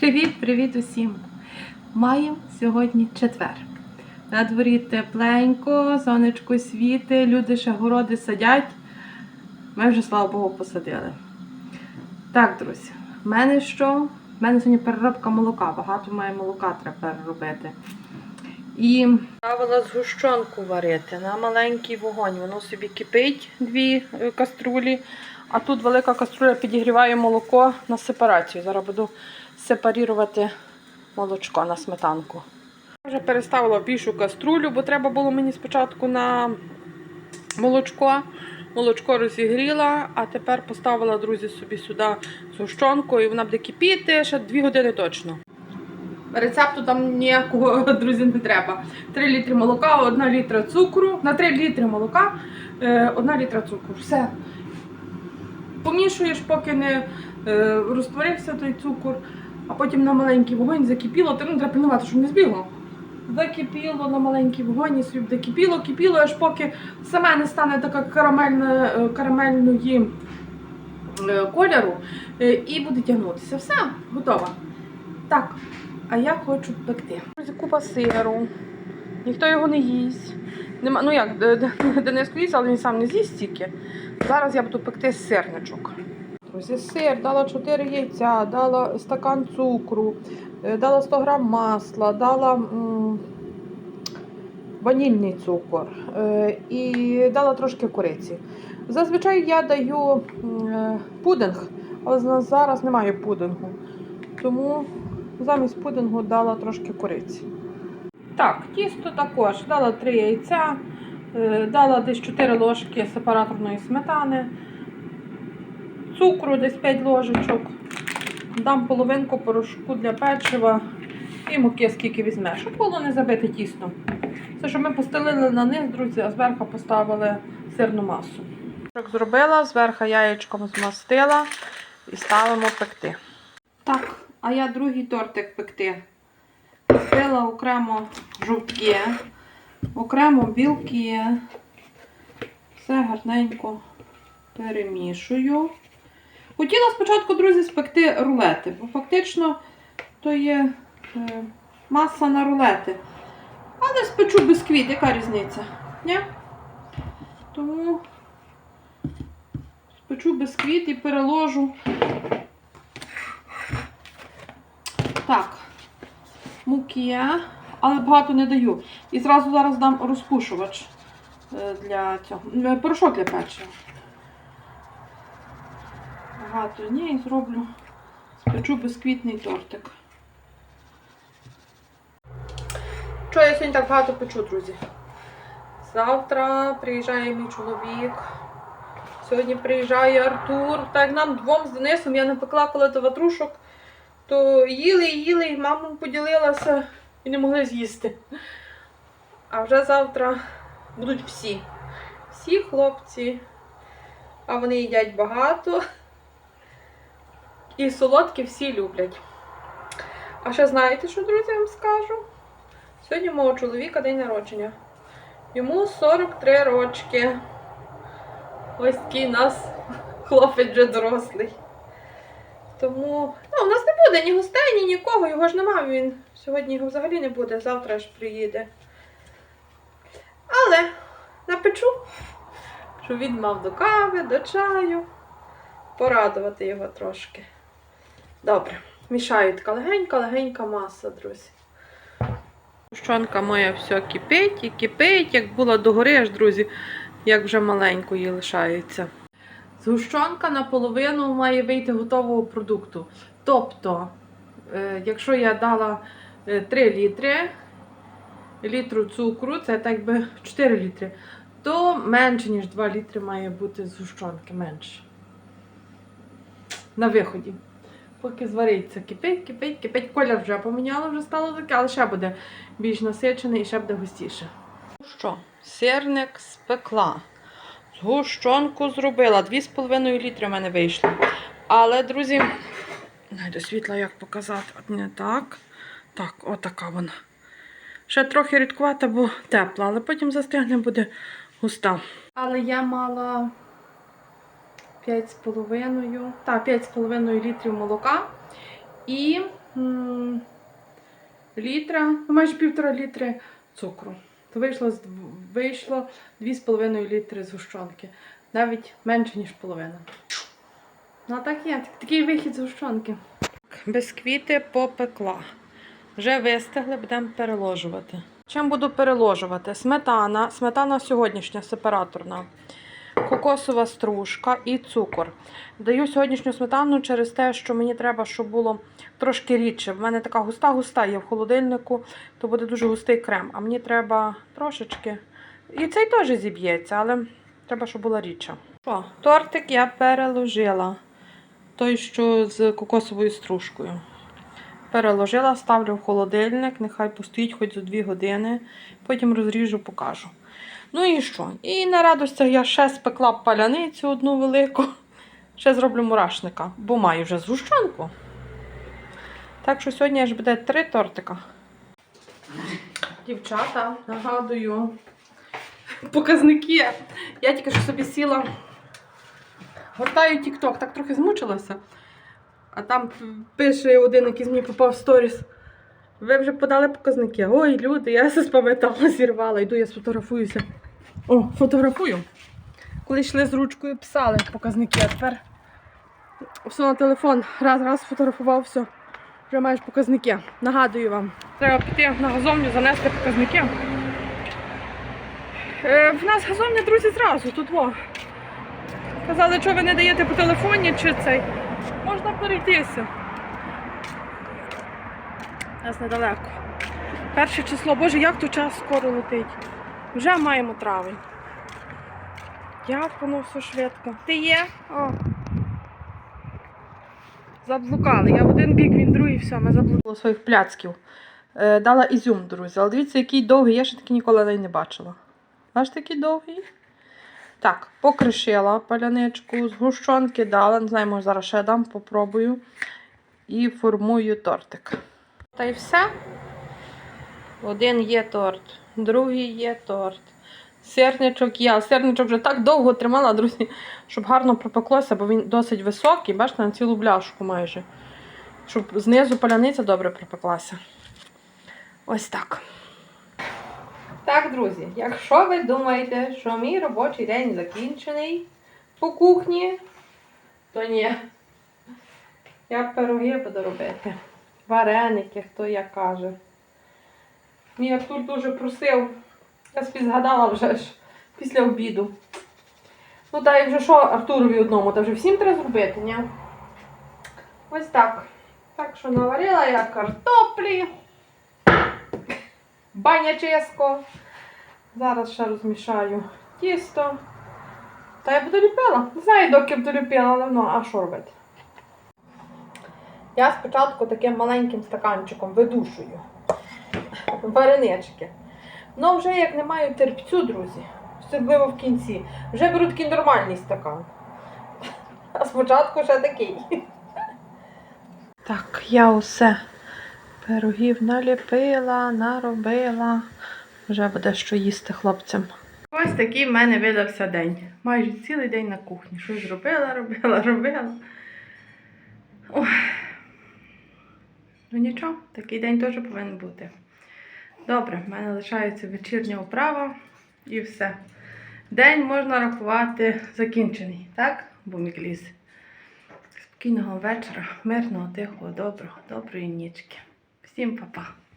Привіт-привіт усім! Маємо сьогодні четвер. На дворі тепленько, сонечко світи, люди ще городи садять. Ми вже, слава Богу, посадили. Так, друзі, в мене що? В мене сьогодні переробка молока. Багато має молока треба переробити. І ставила згущенку варити на маленький вогонь. Воно собі кипить дві е, каструлі. А тут велика каструля підігріває молоко на сепарацію. Зараз буду сепарувати молочко на сметанку. Вже переставила в більшу каструлю, бо треба було мені спочатку на молочко. Молочко розігріла, а тепер поставила, друзі, собі сюди згущенку, і вона буде кипіти ще 2 години точно. Рецепту там ніякого, друзі, не треба. 3 літри молока, 1 літра цукру. На 3 літри молока, 1 літра цукру. Все. Помішуєш, поки не е, розтворився той цукор, а потім на маленький вогонь закипіло, то ну, треба пильнувати, щоб не збігло. Закипіло на маленький вогонь, і собі буде кипіло, аж поки саме не стане така карамельна, е, карамельної е, кольору е, і буде тягнутися. Все, готово. Так, а я хочу пекти. Купа сиру. Ніхто його не їсть. Нема, ну як, Денис їсть, але він сам не з'їсть стільки. Зараз я буду пекти сирничок. Друзі, сир, дала 4 яйця, дала стакан цукру, е, дала 100 грам масла, дала ванільний цукор е, і дала трошки кориці. Зазвичай я даю е, пудинг, але зараз немає пудингу. Тому замість пудингу дала трошки кориці. Так, тісто також дала 3 яйця, дала десь 4 ложки сепараторної сметани, цукру десь 5 ложечок, дам половинку порошку для печива і муки, скільки візьмеш, щоб було не забити тісто. Це, що ми постелили на низ, друзі, а зверху поставили сирну масу. Так зробила, зверху яєчком змастила і ставимо пекти. Так, а я другий тортик пекти. Купила окремо жовтки, окремо білки. Все гарненько перемішую. Хотіла спочатку, друзі, спекти рулети, бо фактично то є е, маса на рулети. Але спечу бісквіт, яка різниця? Ні? Тому спечу бісквіт і переложу. Так, муки, але багато не даю. І зразу зараз дам розпушувач е, для цього. е, Порошок для печива. Багато ні, і зроблю. Спечу безквітний тортик. Що я сьогодні так багато печу, друзі? Завтра приїжджає мій чоловік. Сьогодні приїжджає Артур. Так нам двом з Денисом я не пекла коли то ватрушок, то їли їли, і мама поділилася і не могли з'їсти. А вже завтра будуть всі. Всі хлопці. А вони їдять багато. І солодкі всі люблять. А ще знаєте, що, друзі, вам скажу? Сьогодні мого чоловіка день народження. Йому 43 рочки. Ось такий нас хлопець вже дорослий. Тому ну, у нас не буде ні гостей, ні нікого, його ж нема. Він сьогодні його взагалі не буде, завтра ж приїде. Але напечу, щоб він мав до кави, до чаю. Порадувати його трошки. Добре, мішаю така легенька-легенька маса, друзі. Гущонка моя все кипить і кипить, як була догори, аж, друзі, як вже маленької лишається. Згущенка наполовину має вийти готового продукту. Тобто, е, якщо я дала е, 3 літри, літру цукру, це так би 4 літри, то менше, ніж 2 літри має бути згущенки, менше. На виході. Поки звариться, кипить, кипить, кипить. Колір вже поміняло, вже стало таке, але ще буде більш насичений і ще буде густіше. Ну Що, сирник спекла. Згущенку зробила. 2,5 літри в мене вийшло. Але, друзі, найду світла, як показати. От не так. Так, отака вона. Ще трохи рідкувата, бо тепла, але потім застигне буде густа. Але я мала 5,5 та 5,5 літрів молока і м, літра, ну майже півтора літри цукру. То вийшло, вийшло 2,5 літри згущенки. Навіть менше, ніж половина. Ну так є, так- такий вихід з гущонки. Бисквіти попекла. Вже вистигли, будемо переложувати. Чим буду переложувати? Сметана, сметана сьогоднішня сепараторна, кокосова стружка і цукор. Даю сьогоднішню сметану через те, що мені треба, щоб було трошки рідше. В мене така густа-густа є в холодильнику, то буде дуже густий крем. А мені треба трошечки. І цей теж зіб'ється, але треба, щоб була рідша. О, тортик я переложила. Той, що з кокосовою стружкою. Переложила, ставлю в холодильник, нехай постоїть хоч за 2 години, потім розріжу, покажу. Ну і що? І на радостях я ще спекла паляницю одну велику. Ще зроблю мурашника, бо маю вже згущенку. Так що сьогодні аж буде три тортика. Дівчата, нагадую, показники. Я тільки що собі сіла, гортаю TikTok, так трохи змучилася. А там пише один, який мені попав в сторіс. Ви вже подали показники. Ой, люди, я все спам'ятала, зірвала. Йду, я сфотографуюся. О, фотографую. Коли йшли з ручкою, писали показники, а тепер все на телефон. Раз, раз сфотографував, все. Вже маєш показники. Нагадую вам. Треба піти на газовню, занести показники. Е, в нас газовня, друзі, зразу тут во. Казали, що ви не даєте по телефоні чи цей. Можна перейтися. Нас недалеко. Перше число, боже, як то час скоро летить. Вже маємо травень. Як воно все швидко. Ти є? О. Заблукали. Я в один бік, він другий, все, ми заблукали своїх пляцків. Е, дала ізюм, друзі. Але дивіться, який довгий, я ще такий ніколи не бачила. Бачите, який довгий? Так, покришила паляничку, згущенки дала. Не знаю, може зараз ще дам, попробую. І формую тортик. Та й все. Один є торт, другий є торт. Сирничок є. Сирничок вже так довго тримала, друзі, щоб гарно пропеклося, бо він досить високий, бачите, на цілу бляшку майже. Щоб знизу паляниця добре пропеклася. Ось так. Так, друзі, якщо ви думаєте, що мій робочий день закінчений по кухні, то ні. Я пироги буду робити. Вареники, хто як каже. Мій Артур дуже просив. Я собі згадала вже ж після обіду. Ну та й вже що Артурові одному, та вже всім треба зробити, ні? Ось так. Так що наварила я картоплі. Баня ческо. Зараз ще розмішаю тісто. Та я буду ліпила. Не знаю, доки буду ліпила, але ну, а що робити? Я спочатку таким маленьким стаканчиком видушую варенички. Ну, вже як не маю терпцю, друзі, особливо в кінці, вже беру такий нормальний стакан. А спочатку ще такий. Так, я усе пирогів наліпила, наробила. Вже буде що їсти хлопцям. Ось такий в мене видався день. Майже цілий день на кухні. Щось робила, робила, робила. Ой. Ну нічого, такий день теж повинен бути. Добре, в мене лишається вечірня оправа і все. День можна рахувати закінчений, так? Бумікліс. Спокійного вечора, мирного, тихого, доброго, доброї нічки. Всім па-па.